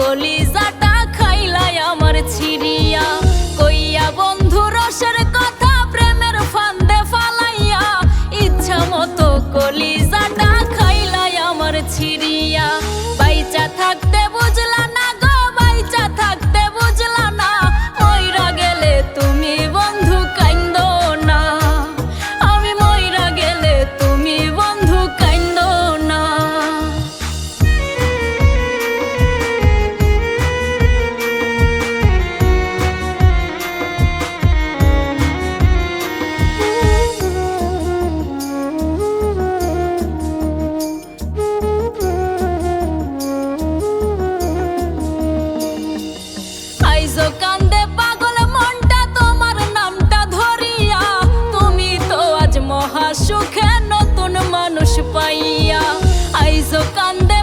কলিজাটা খাইলাই আমার ছিড়িয়া কইয়া বন্ধু চোখে নতুন মানুষ পাইয়া আইজো কান্দে